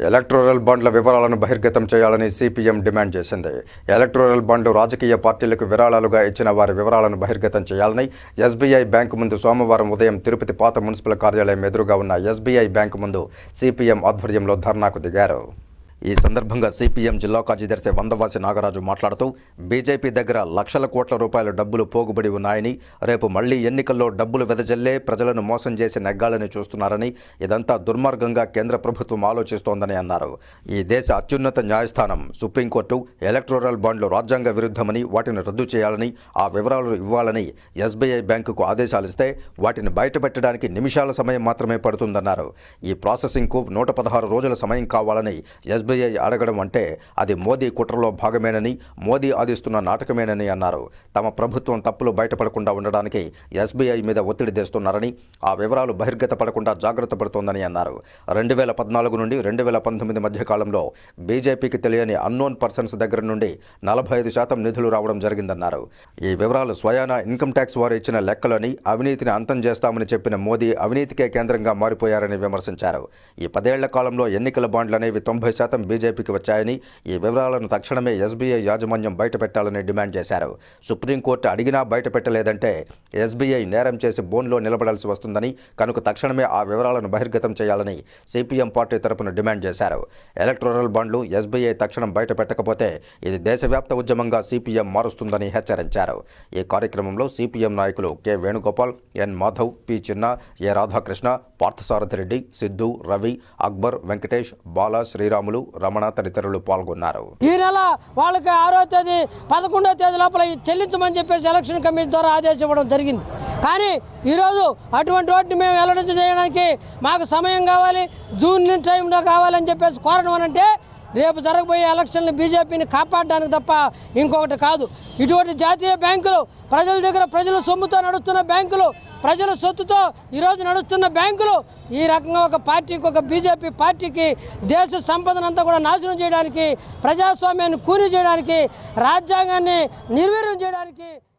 Electoral బాండ్ల వివరాలను బహిర్గతం చేయాలని సిపిఎం డిమాండ్ చేసింది. ఎలక్టోరల్ బాండ్లు రాజకీయ పార్టీలకు విరాళాలుగా ఇచ్చిన వారి వివరాలను బహిర్గతం చేయాలని ఎస్బీఐ బ్యాంకు ముందు సోమవారం ఉదయం తిరుపతి పాత మున్సిపల్ కార్యాలయం ఎదురుగా ఉన్న ఎస్బీఐ బ్యాంకు ముందు సిపిఎం ఆధ్వర్యంలో ధర్నాకు దిగారు. ఈ సందర్భంగా సిపిఎం జిల్లా కార్యదర్శి వందవాసి నాగరాజు మాట్లాడుతూ బీజేపీ దగ్గర లక్షల కోట్ల రూపాయల డబ్బులు పోగుబడి ఉన్నాయని రేపు మళ్ళీ ఎన్నికల్లో డబ్బులు వెదజల్లే ప్రజలను మోసం చేసి నెగ్గాలని చూస్తున్నారని ఇదంతా దుర్మార్గంగా కేంద్ర ప్రభుత్వం ఆలోచిస్తోందని అన్నారు. ఈ దేశ అత్యున్నత న్యాయస్థానం సుప్రీంకోర్టు ఎలక్టోరల్ బాండ్లు రాజ్యాంగ విరుద్ధమని వాటిని రద్దు చేయాలని ఆ వివరాలు ఇవ్వాలని ఎస్బీఐ బ్యాంకుకు ఆదేశాలిస్తే వాటిని బయటపెట్టడానికి నిమిషాల సమయం మాత్రమే పడుతుందన్నారు. ఈ ప్రాసెసింగ్కు నూట పదహారు రోజుల సమయం కావాలని ఎస్ ఎస్బీఐ అడగడం అంటే అది మోదీ కుట్రలో భాగమేనని మోదీ ఆదిస్తున్న నాటకమేనని అన్నారు. తమ ప్రభుత్వం తప్పులు బయటపడకుండా ఉండడానికి ఎస్బీఐ మీద ఒత్తిడి తెస్తున్నారని ఆ వివరాలు బహిర్గతపడకుండా జాగ్రత్త పడుతోందని అన్నారు. రెండు వేల పద్నాలుగు నుండి రెండు వేల పంతొమ్మిది మధ్య కాలంలో బీజేపీకి తెలియని అన్నోన్ పర్సన్స్ దగ్గర నుండి నలభై ఐదు శాతం నిధులు రావడం జరిగిందన్నారు. ఈ వివరాలు స్వయాన ఇన్కమ్ ట్యాక్స్ వారు ఇచ్చిన లెక్కలని అవినీతిని అంతం చేస్తామని చెప్పిన మోదీ అవినీతికే కేంద్రంగా మారిపోయారని విమర్శించారు. ఈ పదేళ్ళ కాలంలో ఎన్నికల బాండ్లు అనేవి తొంభై శాతం బీజేపీకి వచ్చాయని ఈ వివరాలను తక్షణమే ఎస్బీఐ యాజమాన్యం బయటపెట్టాలని డిమాండ్ చేశారు. సుప్రీంకోర్టు అడిగినా బయటపెట్టలేదంటే ఎస్బీఐ నేరం చేసి బోన్లో నిలబడాల్సి వస్తుందని కనుక తక్షణమే ఆ వివరాలను బహిర్గతం చేయాలని సిపిఎం పార్టీ తరపున డిమాండ్ చేశారు. ఎలక్టోరల్ బాండ్లు ఎస్బీఐ తక్షణం బయటపెట్టకపోతే ఇది దేశవ్యాప్త ఉద్యమంగా సిపిఎం మారుస్తుందని హెచ్చరించారు. ఈ కార్యక్రమంలో సిపిఎం నాయకులు K Venugopal N Madhav P Chinna A Radhakrishna Parthasarathi Reddy Siddhu Ravi Akbar Venkatesh బాల శ్రీరాములు రమణ తదితరులు పాల్గొన్నారు. ఈ నెల వాళ్ళకి ఆరో తేదీ పదకొండో తేదీ లోపల చెల్లించమని చెప్పేసి ఎలక్షన్ కమిటీ ద్వారా ఆదేశం ఇవ్వడం జరిగింది. కానీ ఈరోజు అటువంటి వాటిని మేము వెల్లడించ చేయడానికి మాకు సమయం కావాలి జూన్ టైంలో కావాలని చెప్పేసి కోరడం అంటే రేపు జరగబోయే ఎలక్షన్లు బీజేపీని కాపాడడానికి తప్ప ఇంకొకటి కాదు. ఇటువంటి జాతీయ బ్యాంకులు ప్రజల దగ్గర ప్రజల సొమ్ముతో నడుస్తున్న బ్యాంకులు ప్రజల సొత్తుతో ఈరోజు నడుస్తున్న బ్యాంకులు ఈ రకంగా ఒక పార్టీకి ఒక బీజేపీ పార్టీకి దేశ సంపదనంతా కూడా నాశనం చేయడానికి ప్రజాస్వామ్యాన్ని కూని చేయడానికి రాజ్యాంగాన్ని నిర్వీర్యం చేయడానికి